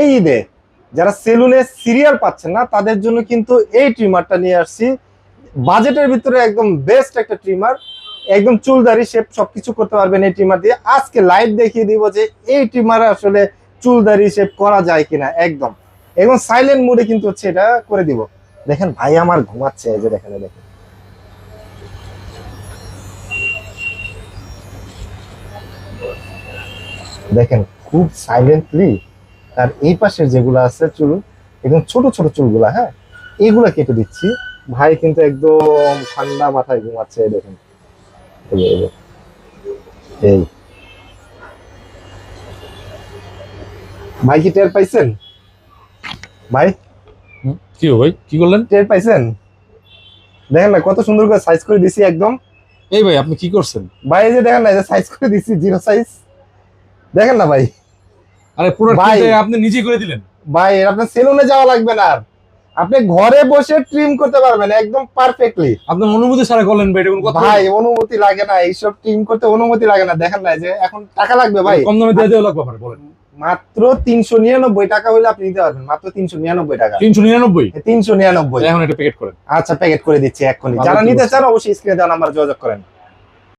এই ঈদে যারা সেলুনে সিরিয়াল পাচ্ছেন না, তাদের জন্য কিন্তু এই ট্রিমারটা নিয়ে আসছি। বাজেটের ভিতরে একদম বেস্ট একটা ট্রিমার একদম চুলদারি শেপ সবকিছু করতে পারবেন এই ট্রিমার দিয়ে। আজকে লাইভ দেখিয়ে দিব যে এই ট্রিমারে আসলে চুলদারি শেপ করা যায় কিনা, একদম। এবং সাইলেন্ট মুডে কিন্তু হচ্ছে এটা করে দিব। দেখেন ভাই আমার ঘুমাচ্ছে, এই যে দেখেন দেখেন। দেখেন, খুব সাইলেন্টলি আর এই পাশের যেগুলো আছে চুল একদম ছোট ছোট চুলগুলা হ্যাঁ এগুলা কেটে দিচ্ছি। ভাই কিন্তু একদম ঠান্ডা মাথায় ঘুমাচ্ছে দেখুন। এই যে। ভাই কি টের পাইছেন? ভাই? কি ভাই কি করলেন? টের পাইছেন? দেখেন না কত সুন্দর করে সাইজ করে দিছি একদম। এই ভাই আপনি কি করছেন? ভাই যে দেখেন না সাইজ করে দিছি জিরো সাইজ দেখেন না ভাই। আরে পুরো আপনি নিজে করে দিলেন। ভাই আপনার সেলুনে যাওয়া লাগবে না আর। আপনি ঘরে বসে ট্রিম করতে পারবেন একদম পারফেক্টলি আপনার অনুমতি ছাড়া করলেন ভাই এটা কথা ভাই অনুমতি লাগে না এইসব ট্রিম করতে অনুমতি লাগে না। দেখেন না যে এখন টাকা লাগবে ভাই। কম দামে দিয়ে দেওয়া লাগবে আমার বলেন। মাত্র তিনশো নিরানব্বই টাকা হলে আপনি নিতে পারবেন মাত্র তিনশো নিরানব্বই টাকা। তিনশো নিরানব্বই? তিনশো নিরানব্বই। এখন একটা প্যাকেট করেন। আচ্ছা প্যাকেট করে দিচ্ছি এক্ষুনি। যারা নিতে চান অবশ্যই স্ক্রিনে দেওয়া নাম্বার যোগাযোগ করেন।